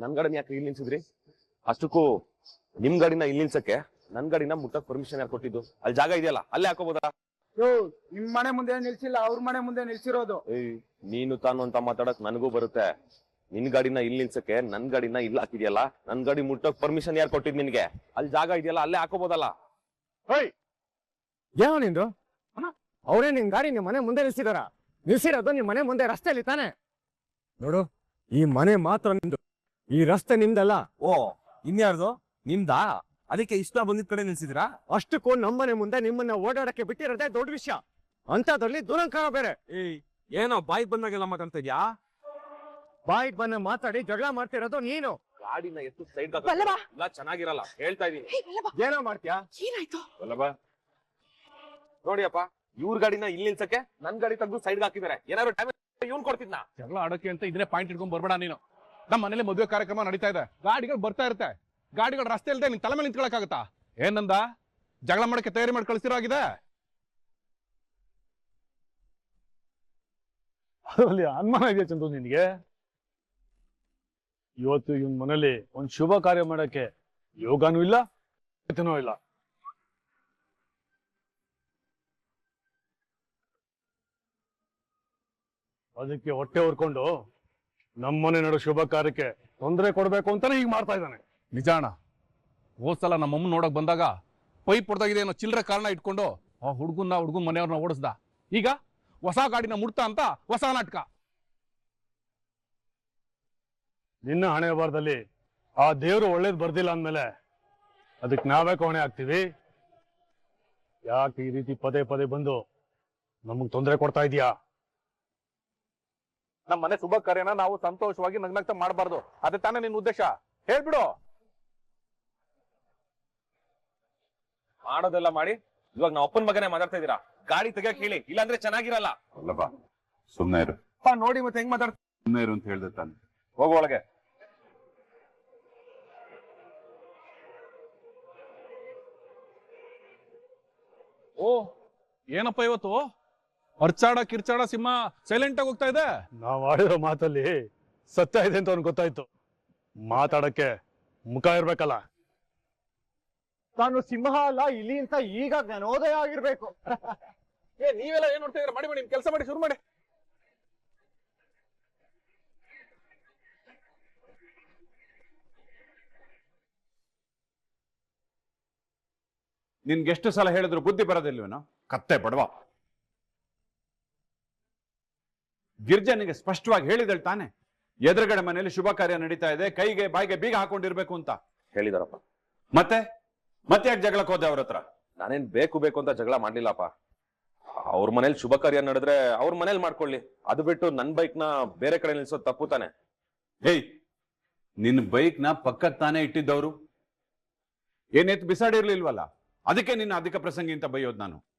ನನ್ ಗಾಡಿನ ಯಾಕೆ ಇಲ್ಲಿ ನಿಲ್ಸಿದ್ರಿ? ಅಷ್ಟಕ್ಕೂ ನಿಮ್ ಗಾಡಿನ ಇಲ್ಲಿ ನಿಲ್ಸಕ್ಕೆ ನನ್ ಗಾಡಿನ ಮುಟ್ಟಕ್ ಪರ್ಮಿಷನ್ ಯಾರು ಕೊಟ್ಟಿದ್ದು? ಅಲ್ಲಿ ಜಾಗ ಇದೆಯಲ್ಲ ಅಲ್ಲೇ ಹಾಕೋಬೋದಾ? ಯೋ ನಿಮ್ ಮನೆ ಮುಂದೆ ನಿಲ್ಸಿಲ್ಲ ಅವ್ರ ಮನೆ ಮುಂದೆ ನಿಲ್ಸಿರೋದು. ಏಯ್ ನೀನು ತಾನು ಅಂತ ಮಾತಾಡಕ್ ನನಗೂ ಬರುತ್ತೆ. ನಿನ್ ಗಾಡಿನ ಇಲ್ಲಿ ನಿಲ್ಸಕ್ಕೆ ನನ್ ಗಾಡಿನ ಇಲ್ಲಿ ಹಾಕಿದ್ಯಲ್ಲ ನನ್ ಗಾಡಿ ಮುಟ್ಟಕ್ ಪರ್ಮಿಷನ್ ಯಾರು ಕೊಟ್ಟಿದ್ ನಿನ್ಗೆ? ಅಲ್ಲಿ ಜಾಗ ಇದೆಯಲ್ಲ ಅಲ್ಲೇ ಹಾಕೋಬೋದಲ್ಲ? ಏನೋ ನಿಂದು? ಅವರೇ ನಿನ್ ಗಾಡಿ ನಿಮ್ ಮನೆ ಮುಂದೆ ನಿಲ್ಸಿದಾರ. ನಿಲ್ಸಿರೋದು ನಿಮ್ ಮನೆ ಮುಂದೆ ರಸ್ತೆಯಲ್ಲಿ ತಾನೆ. ನೋಡು ಈ ಮನೆ ಮಾತ್ರ ನಿಂದು ಈ ರಸ್ತೆ ನಿಮ್ದಲ್ಲ. ಓ ಇನ್ಯಾರ್ದು? ನಿಮ್ದಾ? ಅದಕ್ಕೆ ಇಷ್ಟ ಬಂದಿದ್ ಕಡೆ ನಿಲ್ಸಿದ್ರಾ? ಅಷ್ಟಕ್ಕೂ ನಮ್ಮನೆ ಮುಂದೆ ನಿಮ್ಮನ್ನ ಓಡಾಡಕ್ಕೆ ಬಿಟ್ಟಿರೋದೇ ದೊಡ್ಡ ವಿಷಯ. ಅಂತದ್ರಲ್ಲಿ ದುರಂಕಾರ ಬೇರೆ. ಏಯ್ ಏನೋ ಬಾಯಿ ಬಂದಾಗೆಲ್ಲ ಮಾತಾಡ್ತಿದ್ಯಾ ಬಾಯಿಗೆ ಬಂದ ಮಾತಾಡಿ ಜಗಳ ಮಾಡ್ತಿರೋದು ನೀನು. ಗಾಡಿನ ಎತ್ತು ಸೈಡ್. ಇಲ್ಲ ಚೆನ್ನಾಗಿರಲ್ಲ. ಹೇಳ್ತಾ ಇದೀನಿ. ಏನೋ ಮಾಡ್ತೀಯಾ? ಏನಾಯ್ತು? ನೋಡಿಯಪ್ಪ ಇವ್ರ ಗಾಡಿನ ಇಲ್ಲಿ ನಿಲ್ಸಕ್ಕೆ ನನ್ ಗಾಡಿ ತಗ್ದು ಸೈಡ್ ಹಾಕಿದಾರೆ. ಏನಾದ್ರು ಟೈಮ್ ಇವ್ನ್ ಕೊಡ್ತಿದ್ನ. ಜಗಳ ಆಡೋಕೆ ಅಂತ ಇದ್ರೆ ಪಾಯಿಂಟ್ ಇಟ್ಕೊಂಡ್ ಬರ್ಬೇಡ ನೀನು. ನಮ್ಮ ಮನೇಲಿ ಮದುವೆ ಕಾರ್ಯಕ್ರಮ ನಡೀತಾ ಇದೆ. ಗಾಡಿಗಳು ಬರ್ತಾ ಇರುತ್ತೆ. ಗಾಡಿಗಳು ರಸ್ತೆ ಇಲ್ಲದೆ ನಿನ್ ತಲೆ ಮೇಲೆ ನಿಂತ್ಕೊಳಕ್ಕಾಗತ್ತಾ? ಏನಂದ ಜಗಳ ಮಾಡಕ್ಕೆ ತಯಾರಿ ಮಾಡಿ ಕಳಿಸಿರೋ ಆಗಿದೆ ಅದರಲ್ಲಿ ಅನುಮಾನ ಇದೆಯಾ ಚಂದ್ರು ನಿನ್ಗೆ? ಇವತ್ತು ಇವನ್ ಮನೇಲಿ ಒಂದ್ ಶುಭ ಕಾರ್ಯ ಮಾಡಕ್ಕೆ ಯೋಗನೂ ಇಲ್ಲ ಇಲ್ಲ. ಅದಕ್ಕೆ ಹೊಟ್ಟೆ ಹೊರ್ಕೊಂಡು ನಮ್ಮನೆ ನಡು ಶುಭ ಕಾರ್ಯಕ್ಕೆ ತೊಂದರೆ ಕೊಡಬೇಕು ಅಂತಾನೆ ಈಗ ಮಾಡ್ತಾ ಇದ್ದಾನೆ. ನಿಜಾಣ ಹೋದ್ ಸಲ ನಮ್ಮಮ್ಮ ನೋಡಕ್ ಬಂದಾಗ ಪೈಪ್ ಹೊಡೆದಾಗಿದೆ ಅನ್ನೋ ಚಿಲ್ಲರೆ ಕಾರಣ ಇಟ್ಕೊಂಡು ಆ ಹುಡುಗನ್ನ ಹುಡುಗನ್ ಮನೆಯವ್ರನ್ನ ಓಡಿಸ್ದ. ಈಗ ಹೊಸ ಗಾಡಿನ ಮುಡ್ತಾ ಅಂತ ಹೊಸ ನಾಟಕ. ನಿನ್ನ ಹಣೆ ಬಾರದಲ್ಲಿ ಆ ದೇವ್ರು ಒಳ್ಳೇದ್ ಬರ್ದಿಲ್ಲ ಅಂದ್ಮೇಲೆ ಅದಕ್ಕೆ ನಾವೇ ಕೋಣೆ ಆಗ್ತೀವಿ ಯಾಕೆ ಈ ರೀತಿ ಪದೇ ಪದೇ ಬಂದು ನಮಗ್ ತೊಂದರೆ ಕೊಡ್ತಾ ಇದೀಯಾ? ನಮ್ಮ ಮನೆ ಶುಭ ಕಾರ್ಯನ ನಾವು ಸಂತೋಷವಾಗಿ ನಗ್ನಗ್ತ ಮಾಡಬಾರ್ದು. ಅದೇ ತಾನೇ ನಿನ್ ಉದ್ದೇಶ. ಹೇಳ್ಬಿಡು. ಮಾಡೋದೆಲ್ಲ ಮಾಡಿ. ಇವಾಗ ನಾವು ಅಪ್ಪನ ಮಗನೇ ಮಾತಾಡ್ತಾ ಇದೀರಾ ಗಾಡಿ ತೆಗಿಯಕ್ ಹೇಳಿ. ಇಲ್ಲಾಂದ್ರೆ ಚೆನ್ನಾಗಿರಲ್ಲ. ಅಲ್ಲಪ್ಪ ಸುಮ್ನೆ ಇರು. ನೋಡಿ ಮತ್ತೆ ಹೆಂಗ್ ಮಾತಾಡ್ ಸುಮ್ನೆ ಇರು ಅಂತ ಹೇಳ್ದೆ ತಾನೆ. ಹೋಗು ಒಳಗೆ. ಓ ಏನಪ್ಪ ಇವತ್ತು? ಅರ್ಚಾಡ ಕಿರ್ಚಾಡ ಸಿಂಹ ಸೈಲೆಂಟ್ ಆಗಿ ಹೋಗ್ತಾ ಇದೆ? ನಾವ್ ಆಡಿರೋ ಮಾತಲ್ಲಿ ಸತ್ಯ ಇದೆ ಅಂತ ಅವ್ನ್ ಗೊತ್ತಾಯ್ತು. ಮಾತಾಡಕ್ಕೆ ಮುಖ ಇರ್ಬೇಕಲ್ಲ. ತಾನು ಸಿಂಹ ಅಲ್ಲ ಇಲ್ಲಿ ಅಂತ ಈಗ ಜ್ಞಾನೋದಯ ಆಗಿರ್ಬೇಕು. ಏ ನೀವೆಲ್ಲ ಏನ್ ನೋಡ್ತಾ ಇದ್ರ ಮಾಡಿ ಮಾಡಿ ಕೆಲಸ ಮಾಡಿ ಶುರು ಮಾಡಿ. ನಿನ್ಗೆ ಎಷ್ಟು ಸಲ ಹೇಳಿದ್ರು ಬುದ್ಧಿ ಬರೋದಿಲ್ವೇನೋ? ಕತ್ತೆ ಬಡವ. ಗಿರ್ಜನಿಗೆ ಸ್ಪಷ್ಟವಾಗಿ ಹೇಳಿದಳು ತಾನೆ ಎದುರುಗಡೆ ಮನೆಯಲ್ಲಿ ಶುಭ ಕಾರ್ಯ ನಡೀತಾ ಇದೆ ಕೈಗೆ ಬಾಯಿಗೆ ಬೀಗ ಹಾಕೊಂಡಿರ್ಬೇಕು ಅಂತ. ಹೇಳಿದಾರಪ್ಪ. ಮತ್ತೆ? ಮತ್ತೆ ಯಾಕೆ ಜಗಳಕ್ಕೆ ಹೋದೆ ಅವ್ರ ಹತ್ರ? ನಾನೇನ್ ಬೇಕು ಬೇಕು ಅಂತ ಜಗಳ ಮಾಡ್ಲಿಲ್ಲಪ್ಪ. ಅವ್ರ ಮನೇಲಿ ಶುಭ ಕಾರ್ಯ ನಡೆದ್ರೆ ಅವ್ರ ಮನೇಲಿ ಮಾಡ್ಕೊಳ್ಳಿ. ಅದು ಬಿಟ್ಟು ನನ್ ಬೈಕ್ನ ಬೇರೆ ಕಡೆ ನಿಲ್ಸೋದು ತಪ್ಪು ತಾನೆ. ಹೇಯ್ ಬೈಕ್ನ ಪಕ್ಕಕ್ಕೆ ತಾನೇ ಇಟ್ಟಿದ್ದವ್ರು? ಏನೇತ್ ಬಿಸಾಡಿರ್ಲಿಲ್ವಲ್ಲ? ಅದಕ್ಕೆ ನಿನ್ನ ಅಧಿಕ ಪ್ರಸಂಗಿ ಅಂತ ಬೈಯೋದು ನಾನು.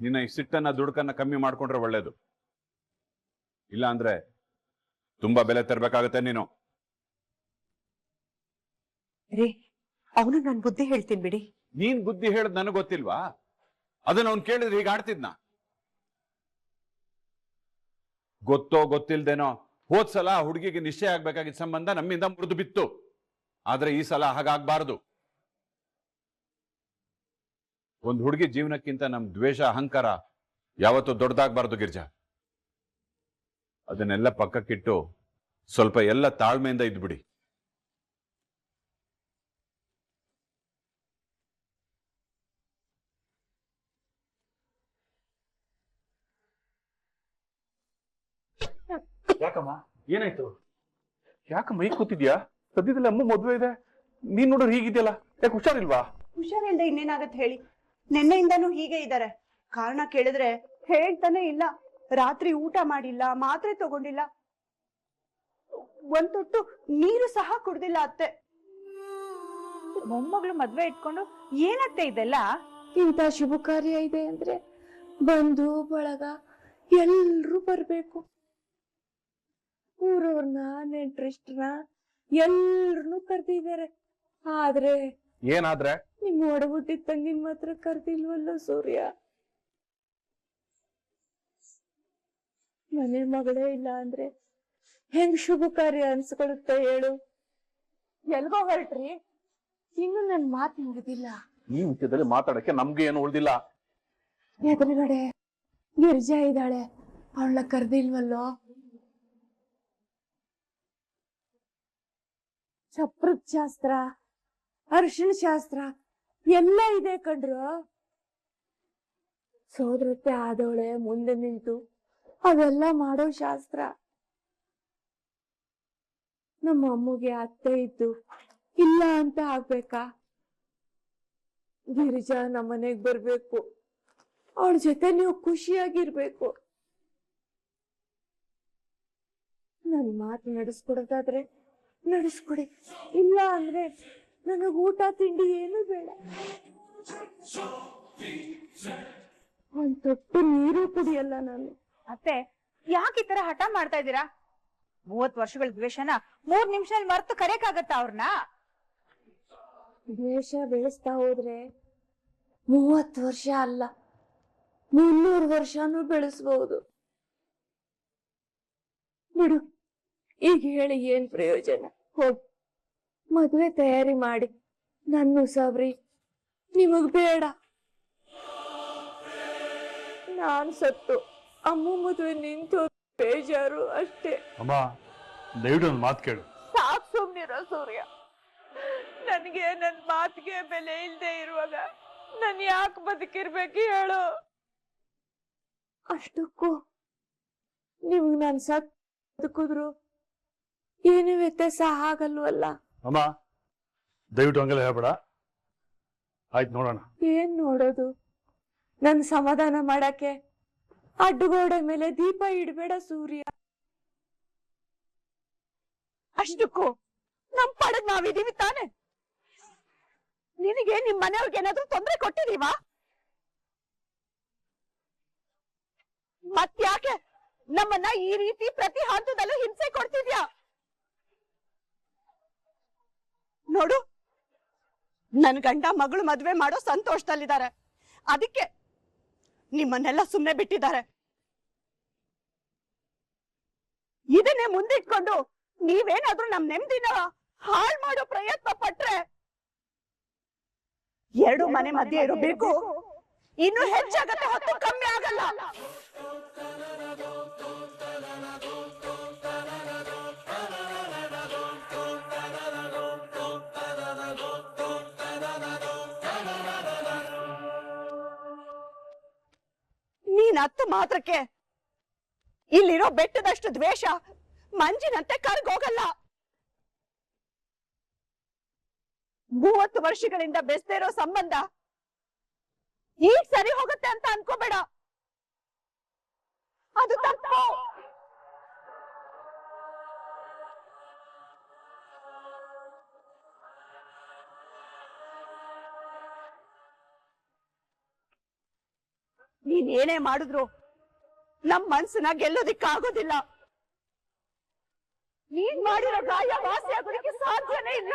ನಿನ್ನ ಈ ಸಿಟ್ಟನ್ನ ದುಡುಕನ್ನ ಕಮ್ಮಿ ಮಾಡ್ಕೊಂಡ್ರೆ ಒಳ್ಳೇದು. ಇಲ್ಲ ಅಂದ್ರೆ ತುಂಬಾ ಬೆಲೆ ತರಬೇಕಾಗತ್ತೆ ನೀನು. ರೀ ಅವನು ನನ್ ಬುದ್ಧಿ ಹೇಳ್ತೀನಿ ಬಿಡಿ. ನೀನ್ ಬುದ್ಧಿ ಹೇಳದ್ ನನಗ್ ಗೊತ್ತಿಲ್ವಾ? ಅದನ್ನ ಅವ್ನು ಕೇಳಿದ್ರೆ ಈಗ ಆಡ್ತಿದ್ನ. ಗೊತ್ತೋ ಗೊತ್ತಿಲ್ದೇನೋ ಹೋದ್ ಸಲ ಆ ಹುಡುಗಿಗೆ ನಿಶ್ಚಯ ಆಗ್ಬೇಕಾಗಿದ್ದ ಸಂಬಂಧ ನಮ್ಮಿಂದ ಮುರಿದು ಬಿತ್ತು. ಆದ್ರೆ ಈ ಸಲ ಹಾಗಾಗ್ಬಾರದು. ಒಂದ್ ಹುಡುಗಿ ಜೀವನಕ್ಕಿಂತ ನಮ್ ದ್ವೇಷ ಅಹಂಕಾರ ಯಾವತ್ತೂ ದೊಡ್ಡದಾಗ್ಬಾರ್ದು ಗಿರ್ಜಾ. ಅದನ್ನೆಲ್ಲ ಪಕ್ಕಕ್ಕಿಟ್ಟು ಸ್ವಲ್ಪ ಎಲ್ಲ ತಾಳ್ಮೆಯಿಂದ ಇದ್ಬಿಡಿ. ಯಾಕಮ್ಮ? ಏನಾಯ್ತು? ಯಾಕ ಮೈ ಕೂತಿದ್ಯಾ? ಸದ್ಯದಲ್ಲಿ ಅಮ್ಮ ಮದ್ವೆ ಇದೆ. ನೀನ್ ನೋಡೋರು ಹೀಗಿದ್ಯಲ್ಲ. ಯಾಕೆ ಹುಷಾರಿಲ್ವಾ? ಹುಷಾರಿಲ್ದೆ ಇನ್ನೇನಾಗತ್ತೆ ಹೇಳಿ? ನಿನ್ನೆಯಿಂದನೂ ಹೀಗೆ ಇದ್ದಾರೆ. ಕಾರಣ ಕೇಳಿದ್ರೆ ಹೇಳ್ತಾನೆ ಇಲ್ಲ. ರಾತ್ರಿ ಊಟ ಮಾಡಿಲ್ಲ ಮಾತ್ರೆ ತಗೊಂಡಿಲ್ಲ. ಒಂದ್ ತೊಟ್ಟು ನೀರು ಸಹ ಕುಡ್ದಿಲ್ಲ ಅತ್ತೆ. ಮೊಮ್ಮಗಳು ಮದ್ವೆ ಇಟ್ಕೊಂಡು ಏನತ್ತೆ ಇದೆಲ್ಲ? ಇಂಥ ಶುಭ ಕಾರ್ಯ ಇದೆ ಅಂದ್ರೆ ಬಂಧು ಬಳಗ ಎಲ್ರೂ ಬರ್ಬೇಕು. ಊರವ್ರನ್ನ ನೆಂಟ್ರಿಷ್ಟ್ರನ್ನ ಎಲ್ರನ್ನೂ ಕರ್ದಿದ್ದಾರೆ. ಆದ್ರೆ ಏನಾದ್ರೆ? ನಿಮ್ ಒಡಹುಟ್ಟಿದ ತಂಗಿನ್ ಮಾತ್ರ ಕರ್ದಿಲ್ವಲ್ಲ ಸೂರ್ಯ? ಮನೆ ಮಗಳೇ ಇಲ್ಲ ಅಂದ್ರೆ ಹೆಂಗ್ ಶುಭ ಕಾರ್ಯ ಅನ್ಸ್ಕೊಳುತ್ತೆ ಹೇಳು? ಎಲ್ಗೋ ಹೊರಟ್ರಿ? ಇನ್ನು ನನ್ ಮಾತು ಮುಗಿದಿಲ್ಲ. ಈ ವಿಷಯದಲ್ಲಿ ಮಾತಾಡಕ್ಕೆ ನಮ್ಗೆ ಏನು ಉಳ್ದಿಲ್ಲ. ಎದುರುಗಡೆ ಗಿರ್ಜಾ ಇದ್ದಾಳೆ. ಅವಳ ಕರ್ದಿಲ್ವಲ್ಲೋ? ಚಪ್ರದ ಶಾಸ್ತ್ರ. ಅರ್ಶಿಣ ಶಾಸ್ತ್ರ ಎಲ್ಲ ಇದೆ ಕಣ್ರು. ಸೋದರತ್ತೆ ಆದವಳೆ ಮುಂದೆ ನಿಂತು ಅವೆಲ್ಲ ಮಾಡೋ ಶಾಸ್ತ್ರ. ನಮ್ಮ ಅಮ್ಮಗೆ ಅತ್ತೆ ಇದ್ದು ಇಲ್ಲ ಅಂತ ಆಗ್ಬೇಕಾ? ಗಿರಿಜಾ ನಮ್ಮನೆಗ್ ಬರ್ಬೇಕು. ಅವಳ ಜೊತೆ ನೀವು ಖುಷಿಯಾಗಿರ್ಬೇಕು. ನನ್ ಮಾತು ನಡೆಸ್ಕೊಡೋದಾದ್ರೆ ನಡೆಸ್ಕೊಡಿ. ಇಲ್ಲ ಅಂದ್ರೆ ನನಗ್ ಊಟ ತಿಂಡಿ ಏನು ಬೇಡ. ಒಂದ್ ತೊಟ್ಟು ನೀರು ಕುಡಿಯಲ್ಲ ನಾನು. ಅತ್ತೆ ಯಾಕೆ ಈ ತರ ಹಠ ಮಾಡ್ತಾ ಇದ್ದೀರಾ? ಮೂವತ್ ವರ್ಷಗಳ ದ್ವೇಷನ ಮೂರ್ ನಿಮಿಷದಲ್ಲಿ ಮರ್ತು ಕರೆಯಕ್ಕಾಗತ್ತಾ ಅವ್ರನ್ನ ದ್ವೇಷ ಬೆಳೆಸ್ತಾ ಹೋದ್ರೆ ಮೂವತ್ತು ವರ್ಷ ಅಲ್ಲ ಮುನ್ನೂರು ವರ್ಷನೂ ಬೆಳೆಸ್ಬಹುದು ಬಿಡು ಈಗ ಹೇಳಿ ಏನ್ ಪ್ರಯೋಜನ? ಹೋಗ್. ಮದ್ವೆ ತಯಾರಿ ಮಾಡಿ. ನನ್ನ ಸಾವ್ರಿ ನಿಮಗ್ ಬೇಡ. ನಾನ್ ಸತ್ತು. ಅಮ್ಮ ಮದುವೆ ನಿಂತು ಬೇಜಾರು ಅಷ್ಟೇ. ಅಮ್ಮ ದಯವಿಟ್ಟು ಒಂದು ಮಾತು ಕೇಳು. ಸಾಕ್ ಸುಮ್ನಿರೋ ಸೂರ್ಯ. ನನ್ಗೆ ನನ್ ಮಾತಿಗೆ ಬೆಲೆ ಇಲ್ದೆ ಇರುವಾಗ ನನ್ ಯಾಕೆ ಬದುಕಿರ್ಬೇಕು ಹೇಳು. ಅಷ್ಟಕ್ಕೂ ನಿಮ್ಗ್ ನನ್ ಸತ್ ಬದುಕಿದ್ರು ಏನು ವ್ಯತ್ಯಾಸ ಆಗಲ್ವಲ್ಲ ಅಮ್ಮ, ದಯವಿಟ್ಟು ಹಂಗೆಲ್ಲ ಹೇಳ್ಬೇಡ. ಆಯ್ತು, ನೋಡೋಣ. ಏನ್ ನೋಡೋದು? ನನ್ ಸಮಾಧಾನ ಮಾಡಕ್ಕೆ ಅಡ್ಡಗೋಡೆ ಮೇಲೆ ದೀಪ ಇಡಬೇಡ ಸೂರ್ಯ. ಅಷ್ಟಕ್ಕೂ ನಮ್ ಪಡದ್ ನಾವಿದೀವಿ ತಾನೆ. ನಿನಗೆ ನಿಮ್ ಮನೆಯವ್ರಿಗೆ ಏನಾದ್ರೂ ತೊಂದ್ರೆ ಕೊಟ್ಟಿದೀವಾ ಮತ್ಯಾಕೆ ನಮ್ಮನ್ನ ಈ ರೀತಿ ಪ್ರತಿ ಹಂತದಲ್ಲೂ ಹಿಂಸೆ ಕೊಡ್ತಿದ್ಯಾ? ನೋಡು. ನನ್ ಗಂಡ ಮಗಳು ಮದ್ವೆ ಮಾಡೋ ಸಂತೋಷದಲ್ಲಿದ್ದಾರೆ. ಅದಕ್ಕೆ ನಿಮ್ಮನ್ನೆಲ್ಲ ಸುಮ್ಮನೆ ಬಿಟ್ಟಿದ್ದಾರೆ. ಇದನ್ನೇ ಮುಂದಿಟ್ಕೊಂಡು ನೀವೇನಾದ್ರೂ ನಮ್ ನೆಮ್ಮದಿನ ಹಾಳ್ ಮಾಡೋ ಪ್ರಯತ್ನ ಪಟ್ರೆ ಎರಡು ಮನೆ ಮಧ್ಯೆ ಇರಬೇಕು ಇನ್ನು ಹೆಚ್ಚಾಗತ್ತೆ, ಹೊತ್ತು ಕಮ್ಮಿ ಆಗಲ್ಲ. ನೀನ್ ಮಾತ್ರಕ್ಕೆ. ಇಲ್ಲಿರೋ ಬೆಟ್ಟದಷ್ಟು ದ್ವೇಷ ಮಂಜಿನಂತೆ ಕರ್ಗೋಗಲ್ಲ. ಮೂವತ್ತು ವರ್ಷಗಳಿಂದ ಬೆಸ್ದೇ ಇರೋ ಸಂಬಂಧ ಈಗ ಸರಿ ಹೋಗುತ್ತೆ ಅಂತ ಅನ್ಕೋಬೇಡ. ಅದು ತಪ್ಪು. ನೀನ್ ಏನೇ ಮಾಡಿದ್ರು ನಮ್ ಮನ್ಸನ್ನ ಗೆಲ್ಲೋದಿಕ್ಕಾಗೋದಿಲ್ಲ. ನೀನ್ ಮಾಡಿರೋ ಗಾಯ ವಾಸಿ ಸಾಧ್ಯನೇ ಇಲ್ಲ.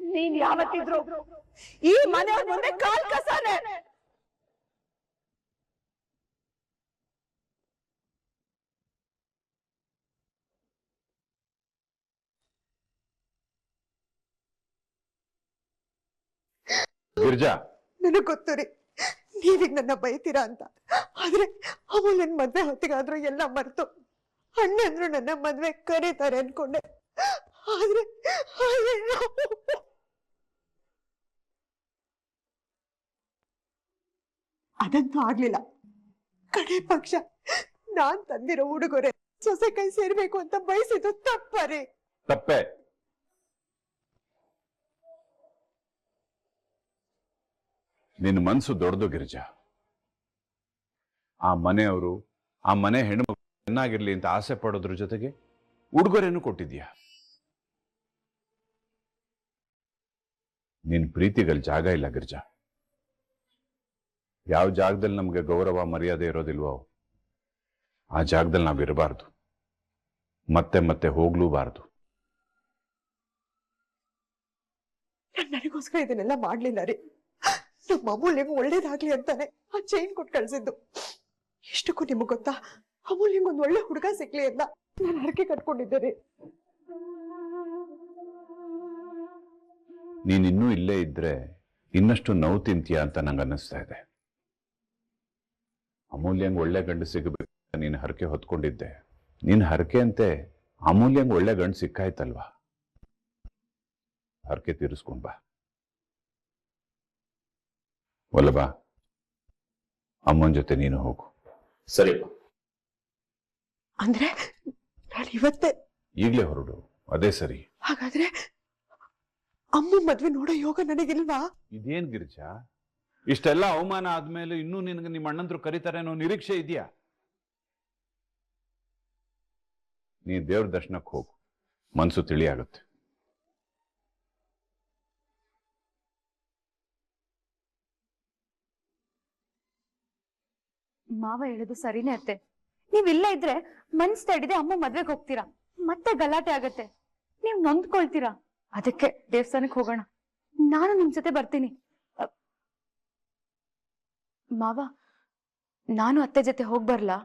ನೀನ್ ಯಾವತ್ತಿದ್ರು ಈ ಮನೆಯವ್ರ ಮುಂದೆ ಕಾಲ್ ಕಸಾನೆ. ಗಿರ್ಜಾ. ನನಗ್ ಗೊತ್ತು ರೀ. ನೀವೀಗ ನನ್ನ ಬೈತೀರಾ ಅಂತ. ಆದ್ರೆ ಅವ ನನ್ ಮದ್ವೆ ಹೊತ್ತಿಗಾದ್ರೂ ಎಲ್ಲ ಮರ್ತು. ಅಣ್ಣಂದ್ರು ನನ್ನ ಮದ್ವೆ ಕರೀತಾರೆ ಅನ್ಕೊಂಡೆ. ಆದ್ರೆ. ಅದಂತೂ ಆಗ್ಲಿಲ್ಲ. ಕಡೆ ಪಕ್ಷ ನಾನ್ ತಂದಿರೋ ಉಡುಗೊರೆ ಸೊಸೆ ಕೈ ಸೇರ್ಬೇಕು ಅಂತ ಬಯಸಿದ್ದು ತಪ್ಪರೆ. ತಪ್ಪೆ. ನಿನ್ನ ಮನಸ್ಸು ದೊಡ್ಡದು ಗಿರಿಜಾ. ಆ ಮನೆಯವರು, ಆ ಮನೆ ಹೆಣ್ಣು ಚೆನ್ನಾಗಿರ್ಲಿ ಅಂತ ಆಸೆ ಪಡೋದ್ರ ಜೊತೆಗೆ ಉಡುಗೊರೆಯನ್ನು ಕೊಟ್ಟಿದ್ಯಾ ನಿನ್ ಪ್ರೀತಿಗಲ್ಲಿ ಜಾಗ ಇಲ್ಲ ಗಿರಿಜಾ. ಯಾವ ಜಾಗದಲ್ಲಿ ನಮ್ಗೆ ಗೌರವ, ಮರ್ಯಾದೆ ಇರೋದಿಲ್ವೋ ಆ ಜಾಗದಲ್ಲಿ ನಾವು ಇರಬಾರ್ದು. ಮತ್ತೆ ಮತ್ತೆ ಹೋಗ್ಲೂಬಾರ್ದು. ನಾನ್ ನನಗೋಸ್ಕರ ಇದನ್ನೆಲ್ಲ ಮಾಡ್ಲಿಲ್ಲ ರೀ. ನಮ್ಮ ಅಮೂಲ್ಯಂಗ್ ಒಳ್ಳೇದಾಗ್ಲಿ ಅಂತಾನೆ ಆ ಚೈನ್ ಕೊಟ್ಟು ಕಳ್ಸಿದ್ದು. ಎಷ್ಟಕ್ಕೂ ನಿಮಗ್ ಗೊತ್ತಾ? ಅಮೂಲ್ಯಂಗ್ ಒಂದ್ ಒಳ್ಳೆ ಹುಡುಗ ಸಿಗ್ಲಿ ಅಂತ ನಾನು ಹರಕೆ ಕಟ್ಕೊಂಡಿದ್ದೇನೆ. ನೀನಿನ್ನೂ ಇಲ್ಲೇ ಇದ್ರೆ ಇನ್ನಷ್ಟು ನೋವು ತಿಂತೀಯ ಅಂತ ನಂಗೆ ಅನ್ನಿಸ್ತಾ ಇದೆ. ಅಮೂಲ್ಯಂಗ್ ಒಳ್ಳೆ ಗಂಡು ಸಿಗಬೇಕು ನೀನು ಹರಕೆ ಹೊತ್ಕೊಂಡಿದ್ದೆ. ನೀನ್ ಹರಕೆ ಅಂತೆ ಅಮೂಲ್ಯಂಗ್ ಒಳ್ಳೆ ಗಂಡು ಸಿಕ್ಕಾಯ್ತಲ್ವಾ? ಹರಕೆ ತೀರಿಸ್ಕೊಂಡ್ ಬಾ. ಒಲ್ಲಬ ಅಮ್ಮನ ಜೊತೆ ನೀನು ಹೋಗು. ಸರಿ. ಅಂದ್ರೆ ನಾನು ಇವತ್ತೇ ಈಗ್ಲೇ ಹೊರಡು. ಅದೇ ಸರಿ. ಹಾಗಾದ್ರೆ ಅಮ್ಮ ಮದ್ವೆ ನೋಡೋ ಯೋಗ ನನಗಿಲ್ವಾ? ಇದೇನ್ ಗಿರಿಜಾ? ಇಷ್ಟೆಲ್ಲ ಅವಮಾನ ಆದ್ಮೇಲೆ ಇನ್ನೂ ನಿನಗೆ ನಿಮ್ಮ ಅಣ್ಣಂದ್ರು ಕರೀತಾರೆ ಅನ್ನೋ ನಿರೀಕ್ಷೆ ಇದೆಯಾ? ನೀ ದೇವ್ರ ದರ್ಶನಕ್ಕೆ ಹೋಗು. ಮನ್ಸು ತಿಳಿಯಾಗುತ್ತೆ. ಮಾವ ಹೇಳುದು ಸರಿನೇ ಅತ್ತೆ. ನೀವ್ ಇಲ್ಲ ಇದ್ರೆ ಮನ್ಸ್ ತಡಿದೆ ಅಮ್ಮ ಮದ್ವೆಗ್ ಹೋಗ್ತೀರಾ? ಮತ್ತೆ ಗಲಾಟೆ ಆಗತ್ತೆ. ನೀವ್ ನೊಂದ್ಕೊಳ್ತೀರಾ? ಅದಕ್ಕೆ ದೇವಸ್ಥಾನಕ್ ಹೋಗೋಣ. ನಾನು ನಿಮ್ ಜೊತೆ ಬರ್ತೀನಿ. ಮಾವ, ನಾನು ಅತ್ತೆ ಜೊತೆ ಹೋಗ್ ಬರ್ಲಾ?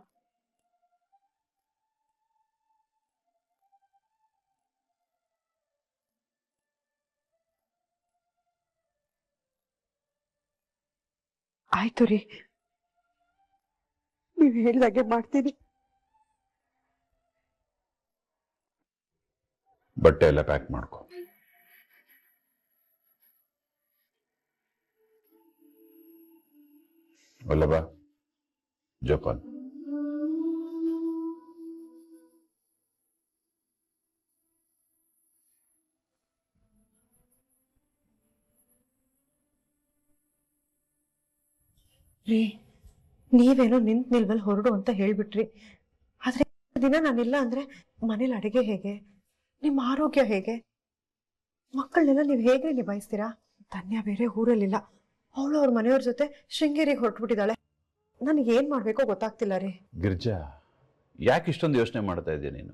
ಆಯ್ತು ರೀ. ನೀವ್ ಹೇಳಿದಾಗೆ ಮಾಡ್ತೀನಿ. ಬಟ್ಟೆ ಎಲ್ಲ ಪ್ಯಾಕ್ ಮಾಡ್ಕೊ. ವಲ್ಲಭ ಜೋಪಾನ್. ನೀವೇನೋ ನಿಂತ್ ನಿಲ್ವಲ್ ಹೊರಡು ಅಂತ ಹೇಳ್ಬಿಟ್ರಿ. ಆದ್ರೆ ದಿನ ನಾನಿಲ್ಲ ಅಂದ್ರೆ ಮನೇಲಿ ಅಡಿಗೆ ಹೇಗೆ? ನಿಮ್ಮ ಆರೋಗ್ಯ ಹೇಗೆ? ಮಕ್ಕಳನ್ನೆಲ್ಲ ನೀವು ಹೇಗೆ ನಿಭಾಯಿಸ್ತೀರಾ? ಧನ್ಯ ಬೇರೆ ಊರಲ್ಲಿಲ್ಲ. ಅವಳು ಅವ್ರ ಮನೆಯವ್ರ ಜೊತೆ ಶೃಂಗೇರಿಗೆ ಹೊರಟ್ಬಿಟ್ಟಿದ್ದಾಳೆ. ನನಗೆ ಏನ್ ಮಾಡ್ಬೇಕೋ ಗೊತ್ತಾಗ್ತಿಲ್ಲ ರೀ. ಗಿರ್ಜಾ, ಯಾಕೆ ಇಷ್ಟೊಂದು ಯೋಚನೆ ಮಾಡ್ತಾ ಇದೆಯಾ ನೀನು?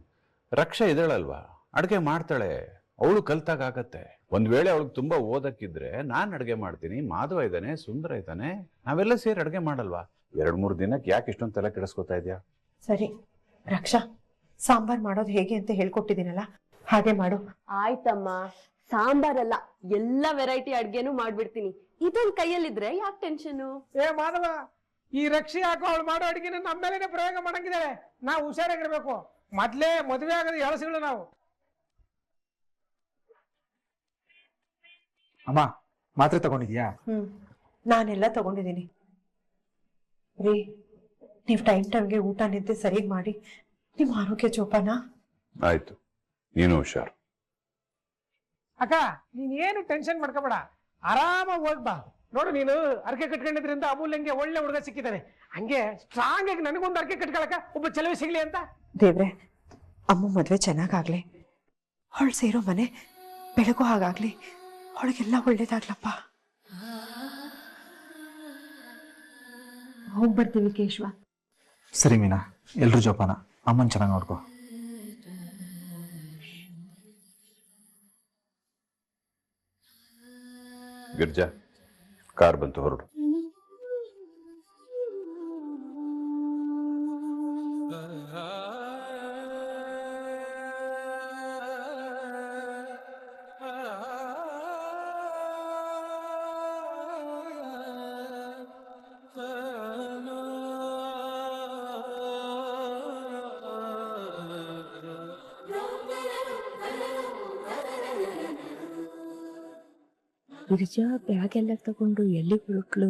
ರಕ್ಷಾ ಇದ್ದಾಳಲ್ವಾ ಅಡುಗೆ ಮಾಡ್ತಾಳೆ, ಅವಳು ಕಲ್ತಾಗ ಆಗತ್ತೆ. ಒಂದ್ ವೇಳೆ ಅವಳಿಗೆ ತುಂಬಾ ಓದಕ್ಕಿದ್ರೆ ನಾನ್ ಅಡುಗೆ ಮಾಡ್ತೀನಿ, ಮಾಧವ ಇದ್ದಾನೆ, ಸುಂದರ ಇದ್ದಾನೆ, ನಾವೆಲ್ಲ ಸೇರಿ ಅಡುಗೆ ಮಾಡಲ್ವಾ? ಎರಡ್ ಮೂರು ದಿನಕ್ಕೆ ಯಾಕೆ ಇಷ್ಟೊಂದು ತಲೆ ಕೆಡಿಸ್ಕೊತಾ ಇದೆಯಾ? ಸರಿ ರಕ್ಷಾ ಸಾಂಬಾರ್ ಮಾಡೋದು ಹೇಗೆ ಅಂತ ಹೇಳ್ಕೊಟ್ಟಿದ್ದೀನಲ್ಲ ಹಾಗೆ ಮಾಡು. ಆಯ್ತಮ್ಮ ಸಾಂಬಾರಲ್ಲ ಎಲ್ಲ ವೆರೈಟಿ ಅಡ್ಗೆನೂ ಮಾಡ್ಬಿಡ್ತೀನಿ. ಇದೊಂದ್ ಕೈಯಲ್ಲಿದ್ರೆ ಯಾಕೆ ಟೆನ್ಷನು ಏ ಮಾಧವ ಈ ರಕ್ಷೆ ಹಾಕೋ ಅವಳು ಮಾಡೋ ಅಡಿಗೆನ ನಮ್ಮ ಮೇಲೇನೆ ಪ್ರಯೋಗ ಮಾಡಂಗಿದ್ದಾಳೆ. ನಾವು ಹುಷಾರಾಗಿರ್ಬೇಕು. ಮೊದ್ಲೇ ಮದುವೆ ಆಗದ ಎಳಸುಗಳು ನಾವು. ಅಮ್ಮ ಮಾತ್ರೆ ತಗೊಂಡಿದ್ಯಾ? ಹ್ಮ್ ನಾನೆಲ್ಲ ತಗೊಂಡಿದ್ದೀನಿ. ರೀ ನೀವ್ ಟೈಮ್ ಟೈಮ್ಗೆ ಊಟ ನಿದ್ದೆ ಸರಿಯಾಗಿ ಮಾಡಿ ನಿಮ್ಮ ಆರೋಗ್ಯ ಜೋಪಾನ? ಆಯ್ತು ನೀನು ಹುಷಾರು. ಅಕ್ಕ ನೀನ್ ಏನು ಟೆನ್ಷನ್ ಮಾಡ್ಕೋಬೇಡ ಆರಾಮಾಗಿ ಹೋಗ್ಬಾ ನೋಡು ನೀನು ಅರ್ಕೆ ಕಟ್ಕೊಂಡಿದ್ರಿಂದ ಅಮೂಲ್ಯಂಗೆ ಒಳ್ಳೆ ಹುಡುಗ ಸಿಕ್ಕಿದ್ದಾನೆ ಹಂಗೆ ಸ್ಟ್ರಾಂಗ್ ಆಗಿ ನನಗೊಂದು ಅರ್ಕೆ ಕಟ್ಕೊಳಕ ಒಬ್ಬ ಚಲವೇ ಸಿಗ್ಲಿ ಅಂತ? ದೇವ್ರೆ ಅಮ್ಮ ಮದ್ವೆ ಚೆನ್ನಾಗಾಗ್ಲಿ. ಅವಳು ಸೇರೋ ಮನೆ ಬೆಳಗು ಹಾಗಾಗ್ಲಿ. ಅವಳಿಗೆಲ್ಲ ಒಳ್ಳೇದಾಗ್ಲಪ್ಪ. ಹೋಗ್ ಬರ್ತೀವಿ ಕೇಶವ. ಸರಿ ಮೀನಾ ಎಲ್ರು ಜೋಪಾನ ಅಮ್ಮನ್ ಚೆನ್ನಾಗಿ ನೋಡ್ಕೋ. ಗಿರ್ಜಾ ಕಾರ್ ಬಂತು ಹೊರಡು. ಗಿರಿಜಾ ಬ್ಯಾಗ್ ಎಲ್ಲ ತಗೊಂಡು ಎಲ್ಲಿ ಹೊರಟ್ಲು?